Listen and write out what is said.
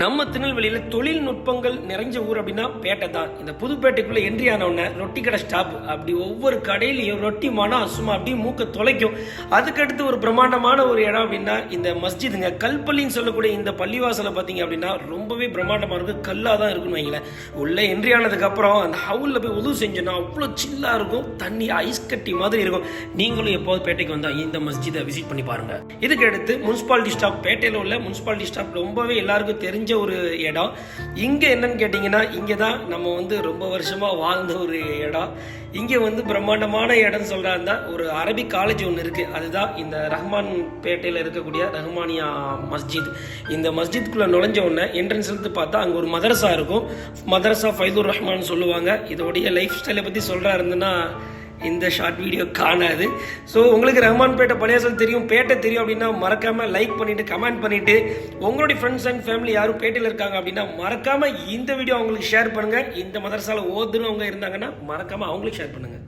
நம்ம திருநெல்வேலியில் தொழில்நுட்பங்கள் நிறைஞ்ச ஊர் அப்படின்னா பேட்டை தான் இந்த புதுப்பேட்டைக்குள்ளே என்ட்ரி ஆனவுடனே ரொட்டி கடை ஸ்டாப் அப்படி ஒவ்வொரு கடையிலையும் ரொட்டி மானா சும்மா அப்படியே மூக்க தொலைக்கும். அதுக்கடுத்து ஒரு பிரம்மாண்டமான ஒரு இடம் அப்படின்னா இந்த மஸ்ஜிதுங்க. கல்பள்ளின்னு சொல்லக்கூடிய இந்த பள்ளிவாசலை பார்த்தீங்க அப்படின்னா ரொம்பவே பிரம்மாண்டமாக இருக்கும் கல்லாக தான் இருக்குன்னு வைங்களேன். உள்ளே என்ட்ரி ஆனதுக்கப்புறம் அந்த ஹவுலில் போய் உதவு செஞ்சோன்னா அவ்வளோ சில்லாக இருக்கும். தண்ணி ஐஸ் கட்டி மாதிரி இருக்கும். நீங்களும் எப்போது பேட்டைக்கு வந்தால் இந்த மஸ்ஜிதை விசிட் பண்ணி பாருங்கள் இதுக்கடுத்து முனிசிபாலிட்டி ஸ்டாப் பேட்டையில் உள்ள முனிசிபாலிட்டி ஸ்டாப் ரொம்பவே எல்லாருக்கும் தெரிஞ்ச ஒரு இடம். இங்கே என்னன்னு கேட்டிங்கன்னா இங்கே தான் நம்ம வந்து ரொம்ப வருஷமாக வாழ்ந்த ஒரு இடம். இங்கே வந்து பிரம்மாண்டமான இடம்னு சொல்கிறாருந்தா ஒரு அரபிக் காலேஜ் ஒன்று இருக்குது அதுதான் இந்த ரஹ்மான் பேட்டையில் இருக்கக்கூடிய ரஹ்மானியா மஸ்ஜித். இந்த மஸ்ஜித்குள்ளே நுழைஞ்ச உடனே என்ட்ரன்ஸ் எடுத்து பார்த்தா அங்கே ஒரு மதரசா இருக்கும். மதரசா ஃபைதுர் ரஹ்மான் சொல்லுவாங்க. இதோடைய லைஃப் ஸ்டைலை பற்றி சொல்கிறா இருந்ததுன்னா இந்த ஷார்ட் வீடியோ காணாது. ஸோ உங்களுக்கு ரஹ்மான் பேட்டை பழையாசல் தெரியும் பேட்டை தெரியும் அப்படின்னா மறக்காமல் லைக் பண்ணிவிட்டு கமெண்ட் பண்ணிவிட்டு உங்களுடைய ஃப்ரெண்ட்ஸ் அண்ட் ஃபேமிலி யாரும் பேட்டையில் இருக்காங்க அப்படின்னா மறக்காமல் இந்த வீடியோ அவங்களுக்கு ஷேர் பண்ணுங்கள் இந்த மதரசாவில் ஓதுனவங்க இருந்தாங்கன்னா மறக்காமல் அவங்களுக்கு ஷேர் பண்ணுங்கள்